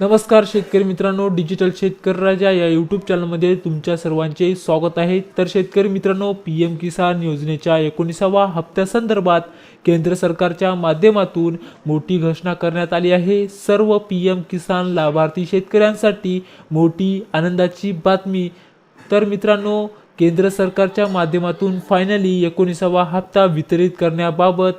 नमस्कार शेतकरी मित्रांनो डिजिटल शेतकरी राजा या यूट्यूब चॅनलमध्ये तुमच्या सर्वांचे स्वागत आहे. तर शेतकरी मित्रांनो पी एम किसान योजनेच्या एकोणीसावा हप्त्यासंदर्भात केंद्र सरकारच्या माध्यमातून मोठी घोषणा करण्यात आली आहे. सर्व पी एम किसान लाभार्थी शेतकऱ्यांसाठी मोठी आनंदाची बातमी. तर मित्रांनो केंद्र सरकारच्या माध्यमातून फायनली एकोणीसावा हप्ता वितरित करण्याबाबत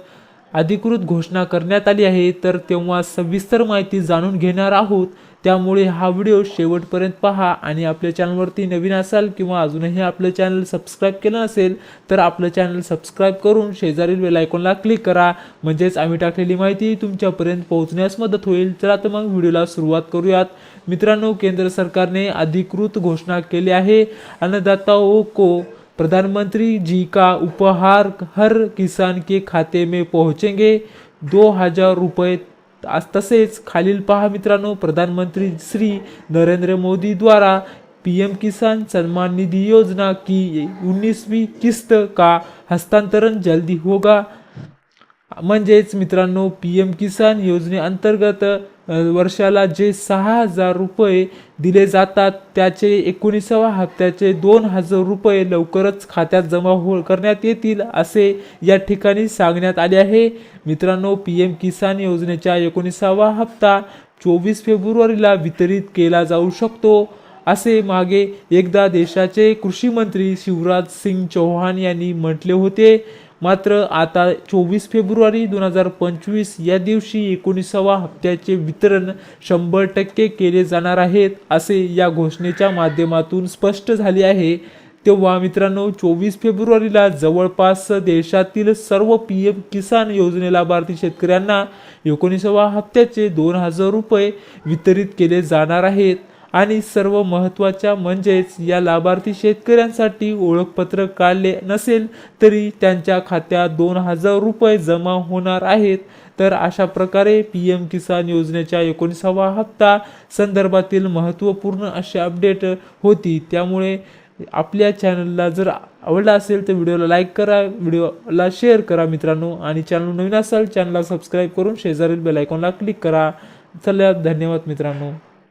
अधिकृत घोषणा करण्यात आली आहे तर तेव्हा सविस्तर माहिती जाणून घेणार आहोत. त्यामुळे हा व्हिडिओ शेवटपर्यंत पहा आणि आपल्या चॅनलवरती नवीन असाल किंवा अजूनही आपलं चॅनल सबस्क्राईब केलं नसेल तर आपलं चॅनल सबस्क्राईब करून शेजारील बेल आयकॉनला क्लिक करा. म्हणजेच आम्ही टाकलेली माहिती तुमच्यापर्यंत पोहोचण्यास मदत होईल. तर आता मग व्हिडिओला सुरुवात करूयात. मित्रांनो केंद्र सरकारने अधिकृत घोषणा केली आहे. अन्नदाताओं को प्रधानमंत्री जी का उपहार हर किसान के खाते में पहुंचेंगे? दो हजार रुपये आज तसेच खालील पहा मित्रांनो प्रधानमंत्री श्री नरेंद्र मोदी द्वारा पी एम किसान सम्मान निधि योजना की उन्नीसवीं किस्त का हस्तांतरण जल्दी होगा। म्हणजेच मित्रांनो पी एम किसान योजनेअंतर्गत वर्षाला जे सहा हजार रुपये दिले जातात त्याचे एकोणीसाव्या हप्त्याचे दोन हजार रुपये लवकरच खात्यात जमा हो करण्यात येतील असे या ठिकाणी सांगण्यात आले आहे. मित्रांनो पी एम किसान योजनेच्या एकोणीसावा हप्ता चोवीस फेब्रुवारीला वितरित केला जाऊ शकतो. असे मागे एकदा देशाचे कृषी मंत्री शिवराज सिंग चौहान यांनी म्हटले होते. मात्र आता चोवीस फेब्रुवारी दोन हजार पंचवीस या दिवशी एकोणीसावा हप्त्याचे वितरण शंभर टक्के केले जाणार आहेत असे या घोषणेच्या माध्यमातून स्पष्ट झाले आहे. तेव्हा मित्रांनो चोवीस फेब्रुवारीला जवळपास देशातील सर्व पी एम किसान योजने लाभार्थी शेतकऱ्यांना एकोणीसावा हप्त्याचे दोन हजार रुपये वितरित केले जाणार आहेत. आणि सर्व महत्त्वाच्या म्हणजेच या लाभार्थी शेतकऱ्यांसाठी ओळखपत्र काढले नसेल तरी त्यांच्या खात्यात दोन हजार रुपये जमा होणार आहेत. तर अशा प्रकारे पी एम किसान योजनेच्या एकोणीसावा हप्ता संदर्भातील महत्त्वपूर्ण अशी अपडेट होती. त्यामुळे आपल्या चॅनलला जर आवडला असेल तर व्हिडिओला लाईक करा व्हिडिओला शेअर करा मित्रांनो. आणि चॅनल नवीन असाल चॅनलला सबस्क्राईब करून शेजारील बेल आयकॉनला क्लिक करा. चला धन्यवाद मित्रांनो.